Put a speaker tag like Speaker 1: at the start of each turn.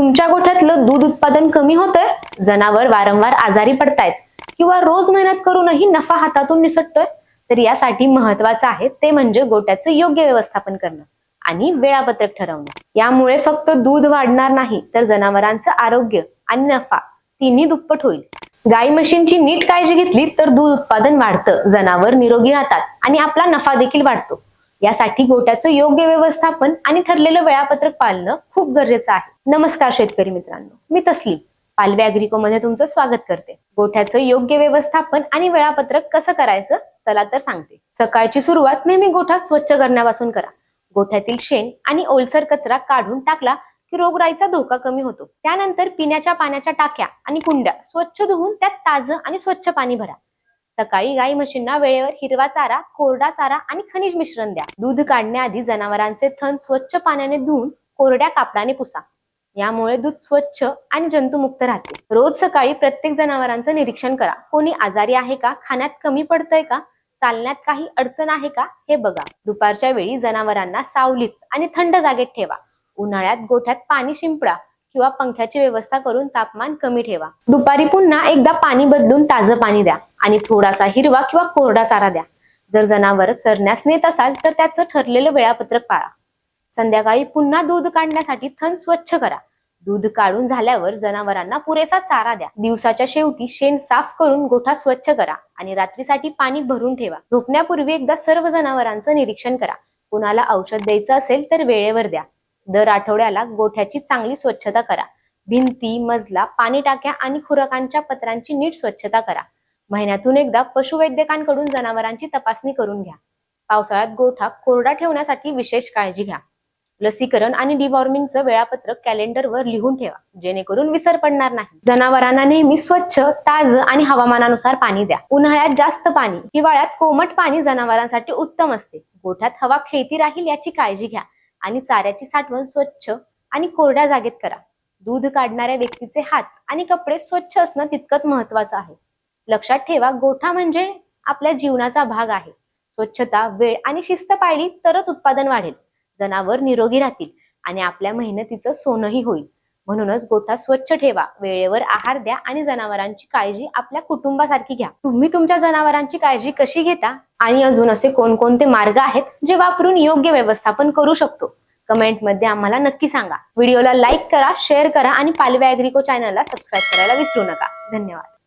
Speaker 1: तुमच्या गोठ्यातलं दूध उत्पादन कमी होतंय? जनावर वारंवार आजारी पडतायत. किंवा रोज मेहनत करूनही नफा हातातून निसटतोय? तर यासाठी महत्वाचं आहे ते म्हणजे गोट्याचं योग्य व्यवस्थापन करणं आणि वेळापत्रक ठरवणं. यामुळे फक्त दूध वाढणार नाही तर जनावरांचं आरोग्य आणि नफा तिन्ही दुप्पट होईल. गाई म्हशींची नीट काळजी घेतली तर दूध उत्पादन वाढतं. जनावर निरोगी राहतात आणि आपला नफा देखील वाढतो. यासाठी गोट्याचं योग्य व्यवस्थापन आणि ठरलेलं वेळापत्रक पाळणं खूप गरजेचं आहे. नमस्कार शेतकरी मित्रांनो. मी तसलीम. पालवे अॅग्रिको मध्ये तुमचं स्वागत करते. गोठ्याचं योग्य व्यवस्थापन आणि वेळापत्रक कसं करायचं? चला तर सांगते. सकाळची सुरुवात नेहमी गोठा स्वच्छ करण्यापासून करा. गोठ्यातील शेण आणि ओलसर कचरा काढून टाकला की रोगराईचा धोका कमी होतो. त्यानंतर पिण्याच्या पाण्याच्या टाक्या आणि कुंड्या स्वच्छ धुवून त्यात ताजं आणि स्वच्छ पाणी भरा. सकाळी गाई म्हशींना वेळेवर हिरवा चारा कोरडा चारा आणि खनिज मिश्रण द्या. दूध काढण्याआधी जनावरांचे थन स्वच्छ पाण्याने धुवून कोरड्या कापडाने पुसा. यामुळे दूध स्वच्छ आणि जंतुमुक्त राहते. रोज सकाळी प्रत्येक जनावरांचं निरीक्षण करा. कोणी आजारी आहे का? खाण्यात कमी पडतंय का? चालण्यात काही अडचण आहे का? हे बघा. दुपारच्या वेळी जनावरांना सावलीत आणि थंड जागेत ठेवा. उन्हाळ्यात गोठ्यात पाणी शिंपडा. किंवा पंख्याची व्यवस्था करून तापमान कमी ठेवा. दुपारी पुन्हा एकदा पाणी बदलून ताजं पाणी द्या आणि थोडासा हिरवा किंवा कोरडा चारा द्या. जर जनावर चरण्यास नेत असाल तर त्याचं ठरलेलं वेळापत्रक पाळा. संध्याकाळी पुन्हा दूध काढण्यासाठी थन स्वच्छ करा. दूध काढून झाल्यावर जनावरांना पुरेसा चारा द्या. दिवसाच्या शेवटी शेण साफ करून गोठा स्वच्छ करा आणि रात्रीसाठी पाणी भरून ठेवा. झोपण्यापूर्वी एकदा सर्व जनावरांचं निरीक्षण करा. कुणाला औषध द्यायचं असेल तर वेळेवर द्या. दर आठवड्याला गोठ्याची चांगली स्वच्छता करा. भिंती मजला पाणी टाक्या आणि खुरकांच्या पत्रांची नीट स्वच्छता करा. महिन्यातून एकदा पशुवैद्यकांकडून जनावरांची तपासणी करून घ्या. पावसाळ्यात गोठा कोरडा ठेवण्यासाठी विशेष काळजी घ्या. लसीकरण आणि डिवॉर्मिंगचं वेळापत्रक कॅलेंडरवर लिहून ठेवा जेणेकरून विसर पडणार नाही. जनावरांना नेहमी स्वच्छ ताज आणि हवामानानुसार पाणी द्या. उन्हाळ्यात जास्त पाणी हिवाळ्यात कोमट पाणी जनावरांसाठी उत्तम असते. गोठ्यात हवा खेळती राहील याची काळजी घ्या. आणि चाऱ्याची साठवण स्वच्छ आणि कोरड्या जागेत करा. दूध काढणाऱ्या व्यक्तीचे हात आणि कपडे स्वच्छ असणं तितकंच महत्वाचं आहे. लक्षात ठेवा गोठा म्हणजे आपल्या जीवनाचा भाग आहे. स्वच्छता वेळ आणि शिस्त पाळली तरच उत्पादन वाढेल. जनावर निरोगी राहतील आणि आपल्या मेहनतीचं सोनंही होईल. म्हणूनच गोठा स्वच्छ ठेवा. वेळेवर आहार द्या आणि जनावरांची काळजी आपल्या कुटुंबासारखी घ्या. तुम्ही तुमच्या जनावरांची काळजी कशी घेता? आणि अजून असे कोणकोणते मार्ग आहेत जे वापरून योग्य व्यवस्थापन करू शकतो? कमेंटमध्ये आम्हाला नक्की सांगा. व्हिडिओला लाईक करा शेअर करा आणि पालव्या अॅग्रिको चॅनलला सबस्क्राईब करायला विसरू नका. धन्यवाद.